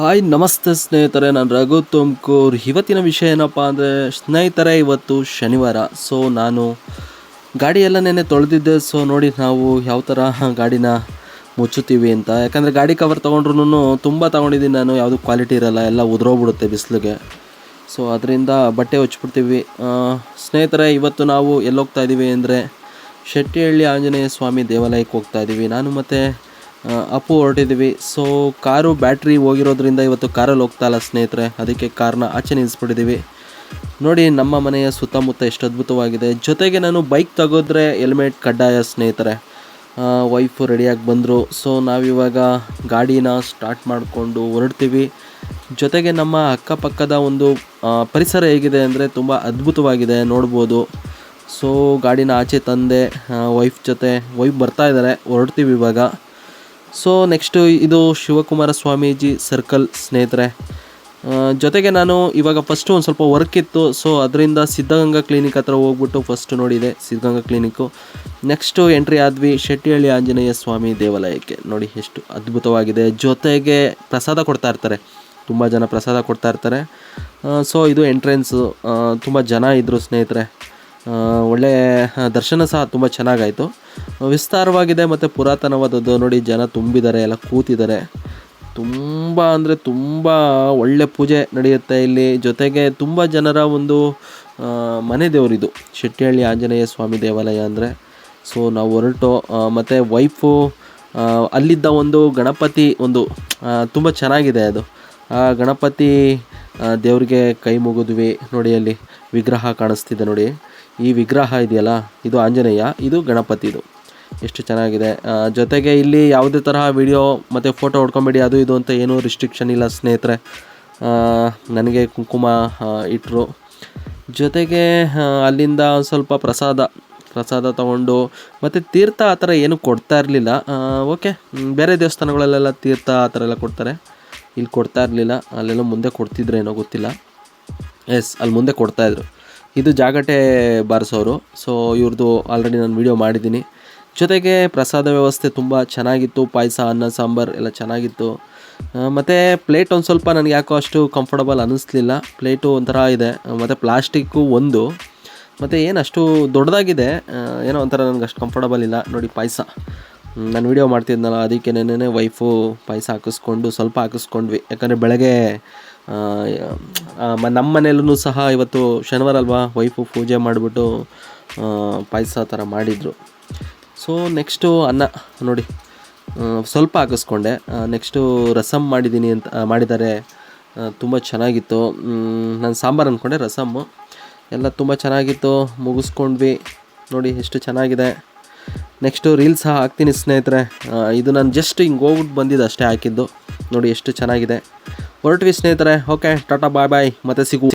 Hi, ನಮಸ್ತೆ ಸ್ನೇಹಿತರೆ, ನಾನು ರಘು ತುಮಕೂರ್. ಇವತ್ತಿನ ವಿಷಯ ಏನಪ್ಪ ಅಂದರೆ, ಸ್ನೇಹಿತರೆ, ಇವತ್ತು ಶನಿವಾರ. ಸೊ ನಾನು ಗಾಡಿ ಎಲ್ಲ ನೆನೆ ತೊಳೆದಿದ್ದೆ. ಸೊ ನೋಡಿ ನಾವು ಯಾವ ಥರ ಗಾಡಿನ ಮುಚ್ಚುತ್ತೀವಿ ಅಂತ. ಯಾಕಂದರೆ ಗಾಡಿ ಕವರ್ ತೊಗೊಂಡ್ರು ತುಂಬ ತೊಗೊಂಡಿದ್ದೀನಿ ನಾನು. ಯಾವುದು ಕ್ವಾಲಿಟಿ ಇರಲ್ಲ, ಎಲ್ಲ ಉದುರೋಗ್ಬಿಡುತ್ತೆ ಬಿಸಿಲಿಗೆ. ಸೊ ಅದರಿಂದ ಬಟ್ಟೆ ಹೊಚ್ಬಿಡ್ತೀವಿ. ಸ್ನೇಹಿತರೆ, ಇವತ್ತು ನಾವು ಹೋಗ್ತಾ ಇದ್ದೀವಿ ಅಂದರೆ ಶೆಟ್ಟಿಹಳ್ಳಿ ಆಂಜನೇಯ ಸ್ವಾಮಿ ದೇವಾಲಯಕ್ಕೆ ಹೋಗ್ತಾ ಇದ್ದೀವಿ ನಾನು ಮತ್ತು ಅಪ್ಪು ಹೊರಟಿದ್ದೀವಿ ಸೊ ಕಾರು ಬ್ಯಾಟ್ರಿ ಹೋಗಿರೋದ್ರಿಂದ ಇವತ್ತು ಕಾರಲ್ಲಿ ಹೋಗ್ತಾ ಇಲ್ಲ ಸ್ನೇಹಿತರೆ. ಅದಕ್ಕೆ ಕಾರ್ನ ಆಚೆ ನಿಲ್ಲಿಸ್ಬಿಟ್ಟಿದ್ದೀವಿ ನೋಡಿ, ನಮ್ಮ ಮನೆಯ ಸುತ್ತಮುತ್ತ ಎಷ್ಟು ಅದ್ಭುತವಾಗಿದೆ. ಜೊತೆಗೆ ನಾನು ಬೈಕ್ ತಗೋದ್ರೆ ಹೆಲ್ಮೆಟ್ ಕಡ್ಡಾಯ ಸ್ನೇಹಿತರೆ. ವೈಫು ರೆಡಿಯಾಗಿ ಬಂದರು. ಸೊ ನಾವಿವಾಗ ಗಾಡಿನ ಸ್ಟಾರ್ಟ್ ಮಾಡಿಕೊಂಡು ಹೊರಡ್ತೀವಿ. ಜೊತೆಗೆ ನಮ್ಮ ಅಕ್ಕಪಕ್ಕದ ಒಂದು ಪರಿಸರ ಹೇಗಿದೆ ಅಂದರೆ ತುಂಬ ಅದ್ಭುತವಾಗಿದೆ ನೋಡ್ಬೋದು. ಸೊ ಗಾಡಿನ ಆಚೆ ತಂದೆ ವೈಫ್ ಜೊತೆ ವೈಫ್ ಬರ್ತಾ ಇದ್ದಾರೆ. ಹೊರಡ್ತೀವಿ ಇವಾಗ. ಸೊ ನೆಕ್ಸ್ಟು ಇದು ಶಿವಕುಮಾರ ಸ್ವಾಮೀಜಿ ಸರ್ಕಲ್ ಸ್ನೇಹಿತರೆ ಜೊತೆಗೆ ನಾನು ಇವಾಗ ಫಸ್ಟು ಒಂದು ಸ್ವಲ್ಪ ವರ್ಕ್ ಇತ್ತು. ಸೊ ಅದರಿಂದ ಸಿದ್ಧಗಂಗಾ ಕ್ಲಿನಿಕ್ ಹತ್ರ ಹೋಗ್ಬಿಟ್ಟು ಫಸ್ಟ್ ನೋಡಿದೆ ಸಿದ್ಧಗಂಗಾ ಕ್ಲಿನಿಕ್ಕು ನೆಕ್ಸ್ಟು ಎಂಟ್ರಿ ಆದ್ವಿ ಶೆಟ್ಟಿಹಳ್ಳಿ ಆಂಜನೇಯ ಸ್ವಾಮಿ ದೇವಾಲಯಕ್ಕೆ. ನೋಡಿ ಎಷ್ಟು ಅದ್ಭುತವಾಗಿದೆ. ಜೊತೆಗೆ ಪ್ರಸಾದ ಕೊಡ್ತಾ ಇರ್ತಾರೆ. ತುಂಬ ಜನ ಪ್ರಸಾದ ಕೊಡ್ತಾ ಇರ್ತಾರೆ. ಸೊ ಇದು ಎಂಟ್ರೆನ್ಸು ತುಂಬ ಜನ ಇದ್ದರು ಸ್ನೇಹಿತರೆ. ಒಳ್ಳೆ ದರ್ಶನ ಸಹ ತುಂಬ ಚೆನ್ನಾಗಾಯಿತು. ವಿಸ್ತಾರವಾಗಿದೆ ಮತ್ತು ಪುರಾತನವಾದದ್ದು ನೋಡಿ, ಜನ ತುಂಬಿದ್ದಾರೆ, ಎಲ್ಲ ಕೂತಿದ್ದಾರೆ. ತುಂಬ ಅಂದರೆ ತುಂಬ ಒಳ್ಳೆ ಪೂಜೆ ನಡೆಯುತ್ತೆ ಇಲ್ಲಿ. ಜೊತೆಗೆ ತುಂಬ ಜನರ ಒಂದು ಮನೆ ದೇವರಿದು ಶೆಟ್ಟಿಹಳ್ಳಿ ಆಂಜನೇಯ ಸ್ವಾಮಿ ದೇವಾಲಯ ಅಂದರೆ. ಸೊ ನಾವು ಹೊರಟು ಮತ್ತು ವೈಫು ಅಲ್ಲಿದ್ದ ಒಂದು ಗಣಪತಿ ಒಂದು ತುಂಬ ಚೆನ್ನಾಗಿದೆ ಅದು. ಆ ಗಣಪತಿ ದೇವ್ರಿಗೆ ಕೈ ಮುಗಿದ್ವಿ ನೋಡಿ ಅಲ್ಲಿ. ವಿಗ್ರಹ ಕಾಣಿಸ್ತಿದೆ ನೋಡಿ. ಈ ವಿಗ್ರಹ ಇದೆಯಲ್ಲ? ಇದು ಆಂಜನೇಯ, ಇದು ಗಣಪತಿದು. ಎಷ್ಟು ಚೆನ್ನಾಗಿದೆ. ಜೊತೆಗೆ ಇಲ್ಲಿ ಯಾವುದೇ ತರಹ ವಿಡಿಯೋ ಮತ್ತು ಫೋಟೋ ಹೊಡ್ಕೊಂಬೇಡಿ, ಅದು ಇದು ಅಂತ ಏನೂ ರಿಸ್ಟ್ರಿಕ್ಷನ್ ಇಲ್ಲ ಸ್ನೇಹಿತರೆ. ನನಗೆ ಕುಂಕುಮ ಇಟ್ಟರು ಜೊತೆಗೆ ಅಲ್ಲಿಂದ ಸ್ವಲ್ಪ ಪ್ರಸಾದ ಪ್ರಸಾದ ತಗೊಂಡು, ಮತ್ತು ತೀರ್ಥ ಆ ಥರ ಏನೂ ಕೊಡ್ತಾ ಇರಲಿಲ್ಲ. ಓಕೆ ಬೇರೆ ದೇವಸ್ಥಾನಗಳಲ್ಲೆಲ್ಲ ತೀರ್ಥ ಆ ಥರ ಎಲ್ಲ ಕೊಡ್ತಾರೆ. ಇಲ್ಲಿ ಕೊಡ್ತಾ ಇರಲಿಲ್ಲ. ಅಲ್ಲೆಲ್ಲ ಮುಂದೆ ಕೊಡ್ತಿದ್ರೇನೋ ಗೊತ್ತಿಲ್ಲ. ಎಸ್ ಅಲ್ಲಿ ಮುಂದೆ ಕೊಡ್ತಾಯಿದ್ರು ಇದು ಜಾಗಟೆ ಬಾರಿಸೋರು. ಸೊ ಇವ್ರದ್ದು ಆಲ್ರೆಡಿ ನಾನು ವಿಡಿಯೋ ಮಾಡಿದ್ದೀನಿ. ಜೊತೆಗೆ ಪ್ರಸಾದ ವ್ಯವಸ್ಥೆ ತುಂಬ ಚೆನ್ನಾಗಿತ್ತು. ಪಾಯಸ, ಅನ್ನ, ಸಾಂಬಾರು ಎಲ್ಲ ಚೆನ್ನಾಗಿತ್ತು. ಮತ್ತು ಪ್ಲೇಟ್ ಒಂದು ಸ್ವಲ್ಪ ನನಗೆ ಯಾಕೋ ಅಷ್ಟು ಕಂಫರ್ಟಬಲ್ ಅನ್ನಿಸ್ಲಿಲ್ಲ. ಪ್ಲೇಟು ಒಂಥರ ಇದೆ. ಮತ್ತು ಪ್ಲಾಸ್ಟಿಕ್ಕು ಒಂದು. ಮತ್ತು ಏನು ಅಷ್ಟು ದೊಡ್ಡದಾಗಿದೆ. ಏನೋ ಒಂಥರ ನನಗೆ ಅಷ್ಟು ಕಂಫರ್ಟಬಲ್ ಇಲ್ಲ. ನೋಡಿ ಪಾಯಸ. ನಾನು ವಿಡಿಯೋ ಮಾಡ್ತಿದ್ನಲ್ಲ, ಅದಕ್ಕೆ ನೆನೆ ವೈಫು ಪಾಯಸ ಹಾಕಿಸ್ಕೊಂಡು ಸ್ವಲ್ಪ ಹಾಕಿಸ್ಕೊಂಡ್ವಿ. ಯಾಕಂದರೆ ಬೆಳಗ್ಗೆ ನಮ್ಮ ಮನೆಯಲ್ಲೂ ಸಹ ಇವತ್ತು ಶನಿವಾರ ಅಲ್ವಾ ವೈಫು ಪೂಜೆ ಮಾಡಿಬಿಟ್ಟು ಪಾಯಸ ಥರ ಮಾಡಿದರು. ಸೊ ನೆಕ್ಸ್ಟು ಅನ್ನ, ನೋಡಿ ಸ್ವಲ್ಪ ಹಾಕಿಸ್ಕೊಂಡೆ. ನೆಕ್ಸ್ಟು ರಸಮ್ ಮಾಡಿದ್ದೀನಿ ಅಂತ ಮಾಡಿದ್ದಾರೆ. ತುಂಬ ಚೆನ್ನಾಗಿತ್ತು. ನಾನು ಸಾಂಬಾರು ಅಂದ್ಕೊಂಡೆ ರಸಮ್ಮು ಎಲ್ಲ ತುಂಬ ಚೆನ್ನಾಗಿತ್ತು, ಮುಗಿಸ್ಕೊಂಡ್ವಿ. ನೋಡಿ, ಎಷ್ಟು ಚೆನ್ನಾಗಿದೆ. ನೆಕ್ಸ್ಟು ರೀಲ್ಸ್ ಸಹ ಹಾಕ್ತೀನಿ ಸ್ನೇಹಿತರೆ. ಇದು ನಾನು ಜಸ್ಟ್ ಹಿಂಗೆ ಹೋಗ್ಬಿಟ್ಟು ಬಂದಿದ್ದು ಅಷ್ಟೇ ಹಾಕಿದ್ದು. ನೋಡಿ, ಎಷ್ಟು ಚೆನ್ನಾಗಿದೆ. ಹೊರಟ್ವಿ ಸ್ನೇಹಿತರೆ. ಓಕೆ ಟಾಟಾ ಬಾಯ್ ಬಾಯ್ ಮತ್ತೆ ಸಿಗು